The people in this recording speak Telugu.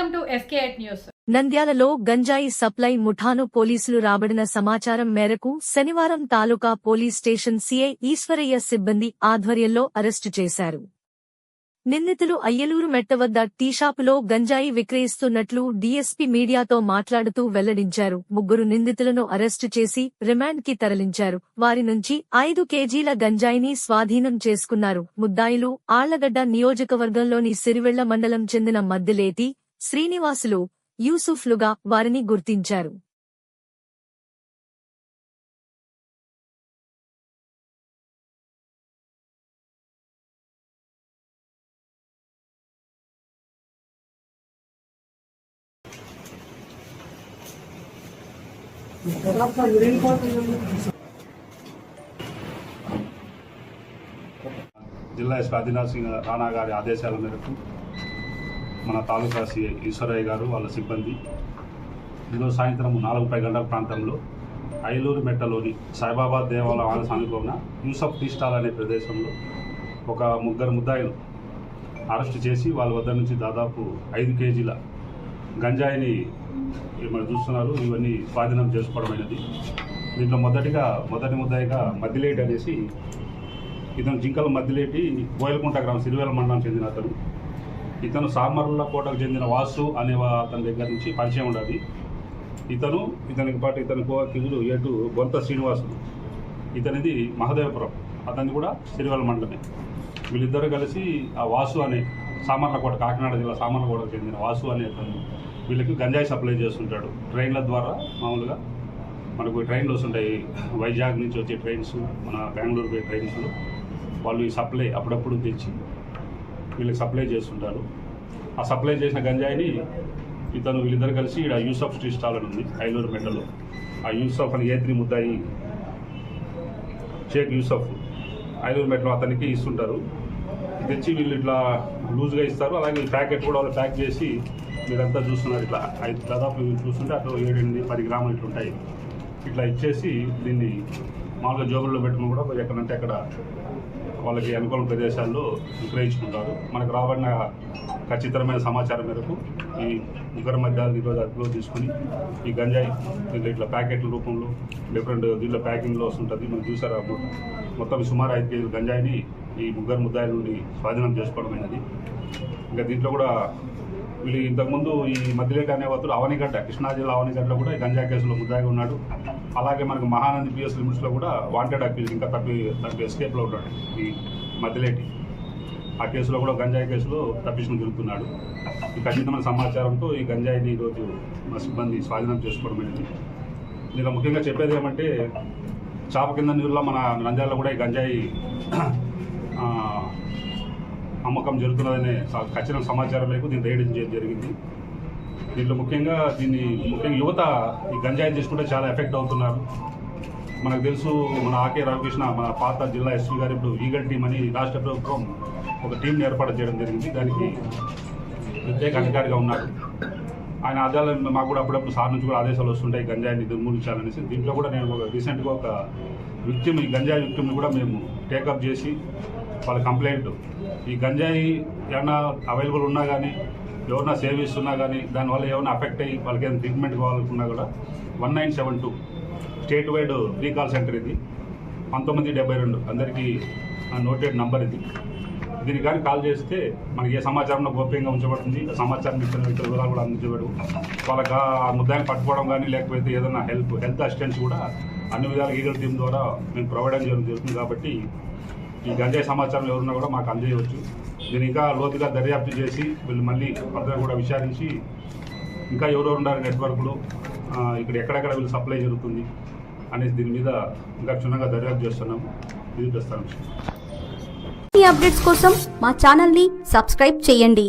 Fake news. నంద్యాలలో గంజాయి సప్లై ముఠాను పోలీసులు రాబడిన సమాచారం మేరకు శనివారం taluka police station CI Eshwaraiah సిబ్బంది ఆధ్వర్యంలో అరెస్టు చేశారు. నిందితులు అయ్యలూరు మెట్ట వద్ద టీషాపులో గంజాయి విక్రయిస్తున్నట్లు డీఎస్పీ మీడియాతో మాట్లాడుతూ వెల్లడించారు. ముగ్గురు నిందితులను అరెస్టు చేసి రిమాండ్కి తరలించారు. వారి నుంచి ఐదు కేజీల గంజాయిని స్వాధీనం చేసుకున్నారు. ముద్దాయిలు ఆళ్ళగడ్డ నియోజకవర్గంలోని సిరివెళ్ళ మండలం చెందిన మద్దిలేటి శ్రీనివాసులు యూసుఫ్లుగా వారిని గుర్తించారు. జిల్లా ఎస్పీ ఆదినాథ్ సింగ్ రాణా గారి ఆదేశాల మేరకు మన తాలూకా సిఐ ఈశ్వరయ్య గారు వాళ్ళ సిబ్బంది. ఈరోజు సాయంత్రం నాలుగు పై గంటల ప్రాంతంలో ఐలూరు మెట్టలోని సాయిబాబా దేవాలయం ఆలయ సమీపంలో యూసఫ్ టీ స్టాల్ అనే ప్రదేశంలో ఒక ముగ్గురు ముద్దాయిలు అరెస్ట్ చేసి వాళ్ళ వద్ద నుంచి దాదాపు ఐదు కేజీల గంజాయిని మనం చూస్తున్నారు. ఇవన్నీ స్వాధీనం చేసుకోవడమైనది. దీంట్లో మొదటిగా మొదటి ముద్దాయిగా మద్దిలేటి అనేసి ఇతను జింకల మద్దిలేటి బోయలకుంట గ్రామం సిరివేల మండలం చెందిన అతను. ఇతను సామర్ల కోటకు చెందిన వాసు అనే అతని దగ్గర నుంచి పరిచయం ఉండాలి. ఇతను ఇతనికి పాటు ఇతని కోకిజుడు ఎటు బొంత శ్రీనివాసుడు ఇతనిది మహదేవపురం. అతన్ని కూడా సిరివేల మండలమే. వీళ్ళిద్దరూ కలిసి ఆ వాసు అనే సామర్లకోట కాకినాడ జిల్లా సామర్లకోటకు చెందిన వాసు అనే అతను వీళ్ళకి గంజాయి సప్లై చేస్తుంటాడు. ట్రైన్ల ద్వారా మామూలుగా మనకు ట్రైన్లు వస్తుంటాయి. వైజాగ్ నుంచి వచ్చే ట్రైన్స్ మన బెంగళూరు పోయే ట్రైన్స్ వాళ్ళు ఈ సప్లై అప్పుడప్పుడు తెచ్చి వీళ్ళకి సప్లై చేస్తుంటారు. ఆ సప్లై చేసిన గంజాయిని ఇతను వీళ్ళిద్దరు కలిసి ఇక్కడ యూసఫ్ స్ట్రీట్ స్టాల్ అని ఉంది ఐలూరు మెట్టలో. ఆ యూసఫ్ అని ఏ త్రీ ముద్దాయి షేక్ యూసఫ్ ఐలూరు మెట్టలో అతనికి ఇస్తుంటారు. తెచ్చి వీళ్ళు ఇట్లా లూజ్గా ఇస్తారు. అలాగే ప్యాకెట్ కూడా వాళ్ళు ప్యాక్ చేసి మీరంతా చూస్తున్నారు ఇట్లా. ఐదు దాదాపు చూస్తుంటే అటు ఏడు ఎనిమిది పది గ్రాములు ఇట్లా ఉంటాయి. ఇట్లా ఇచ్చేసి దీన్ని మామూలుగా జోబుల్లో పెట్టుకుని కూడా ఎక్కడంటే అక్కడ వాళ్ళకి అనుకూల ప్రదేశాల్లో విక్రయించుకుంటారు. మనకు రాబడిన ఖచ్చితమైన సమాచారం మేరకు ఈ ముగ్గురు మధ్య ఈరోజు అదుపులో తీసుకుని ఈ గంజాయి ఇట్లా ప్యాకెట్ల రూపంలో డిఫరెంట్ దీంట్లో ప్యాకింగ్లో వస్తుంటుంది. మనం చూసారా మొత్తం సుమారు ఐదు కేజీల గంజాయిని ఈ ముగ్గురు ముద్దాయిల నుండి స్వాధీనం చేసుకోవడమైనది. ఇంకా దీంట్లో కూడా వీళ్ళు ఇంతకుముందు ఈ మధ్యలేక అనే వస్తుడు అవనిగడ్డ కృష్ణా జిల్లా అవనిగడ్డలో కూడా ఈ గంజా కేసులో ముద్దాగా ఉన్నాడు. అలాగే మనకు మహానంది పిఎస్ లిమిట్స్లో కూడా వాంటెడ్ అక్యూజ్ ఇంకా తప్పి తప్పి ఎస్కేప్లో ఉన్నాడు ఈ మధ్యలేటి. ఆ కేసులో కూడా గంజాయి కేసులో తప్పించుకుని తిరుగుతున్నాడు ఈ ఖచ్చితమైన సమాచారంతో ఈ గంజాయిని ఈరోజు మా సిబ్బంది స్వాధీనం చేసుకోవడం అనేది నేను ముఖ్యంగా చెప్పేది ఏమంటే చాప కింద నీళ్ళలో మన నంద్యాలలో కూడా ఈ గంజాయి అమ్మకం జరుగుతున్నదనే స- సమాచారం లేకు దీన్ని రైడ్ చేయడం జరిగింది. దీంట్లో ముఖ్యంగా దీన్ని ముఖ్యంగా యువత ఈ గంజాయి తీసుకుంటే చాలా ఎఫెక్ట్ అవుతున్నారు. మనకు తెలుసు మన ఆకే రామకృష్ణ మన పాత జిల్లా ఎస్పీ గారు ఇప్పుడు ఈగల్ టీం అని రాష్ట్ర ప్రభుత్వం ఒక టీంని ఏర్పాటు చేయడం జరిగింది. దానికి ప్రత్యేక అధికారిగా ఉన్నారు. ఆయన ఆదాయాలు మాకు కూడా అప్పుడప్పుడు సార్ నుంచి కూడా ఆదేశాలు వస్తుంటాయి గంజాయిని నిర్మూలించాలనేసి. దీంట్లో కూడా నేను ఒక రీసెంట్గా ఒక విక్టిమ్ ఈ గంజాయి విక్టిమ్ని కూడా మేము టేకప్ చేసి వాళ్ళ కంప్లైంట్. ఈ గంజాయి ఏమన్నా అవైలబుల్ ఉన్నా కానీ ఎవరన్నా సేవిస్తున్నా కానీ దానివల్ల ఏమైనా అఫెక్ట్ అయ్యి వాళ్ళకి ఏదైనా ట్రీట్మెంట్ కావాలనుకున్నా కూడా one nine seven two state wide free call centre ఇది. పంతొమ్మిది డెబ్బై రెండు. అందరికీ నోటెడ్ నంబర్ ఇది. దీనికి కానీ కాల్ చేస్తే మనకి ఏ సమాచారం గోప్యంగా ఉంచబడుతుంది. ఆ సమాచారం ఇచ్చిన వ్యక్తుల వివరాలు కూడా అందించబడు. వాళ్ళకి ఆ ముద్దాయిని పట్టుకోవడం కానీ లేకపోతే ఏదైనా హెల్ప్ హెల్త్ అసిస్టెన్స్ కూడా అన్ని విధాల ఈగల్ టీం ద్వారా మేము ప్రొవైడ్ చేయడం జరుగుతుంది. కాబట్టి ఈ గంజాయి సమాచారం ఎవరున్నా కూడా మాకు అందజేయవచ్చు. దీని ఇంకా లోతుగా దర్యాప్తు చేసి వీళ్ళు మళ్ళీ ఫర్దర్ కూడా విచారించి ఇంకా ఎవరెవరు ఉన్నారు నెట్వర్క్లు ఇక్కడ ఎక్కడెక్కడ వీళ్ళు సప్లై జరుగుతుంది అనేసి దీని మీద ఇంకా క్షుణ్ణంగా దర్యాప్తు చేస్తున్నాము ఇది ప్రస్తుతం. అప్డేట్స్ కోసం మా ఛానల్ని సబ్స్క్రైబ్ చేయండి.